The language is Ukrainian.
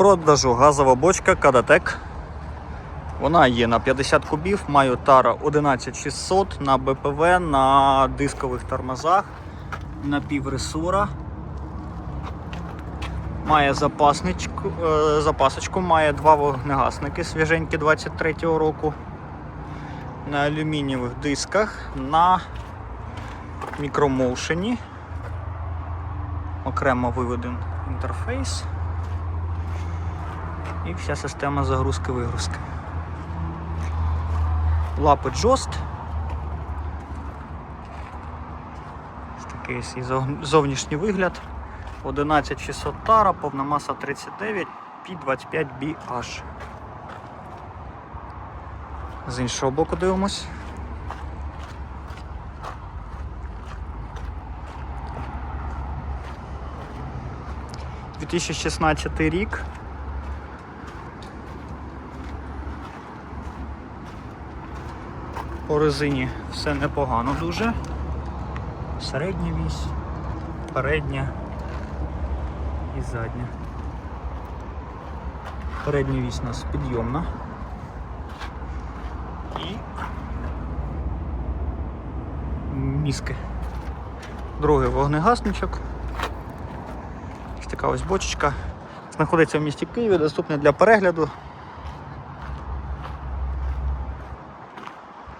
продажу газова бочка Кадатек. Вона є на 50 кубів, маю тара 11600 на БПВ, на дискових тормозах, на півресура. Має запасничку, е, запасочку, має два вогнегасники свіженькі 23-го року. На алюмінієвих дисках, на мікромоушені. Окремо виведен інтерфейс. І вся система загрузки-вигрузки. Лапи джост. Такий зовнішній вигляд. 11600 тара, повна маса 39, P25BH. З іншого боку дивимось. – 2016 рік. По резині все непогано дуже. Середня вісь, передня і задня. Передня вісь у нас підйомна. І міски. Другий вогнегасничок. Ось така ось бочечка. Знаходиться в місті Києві, доступна для перегляду.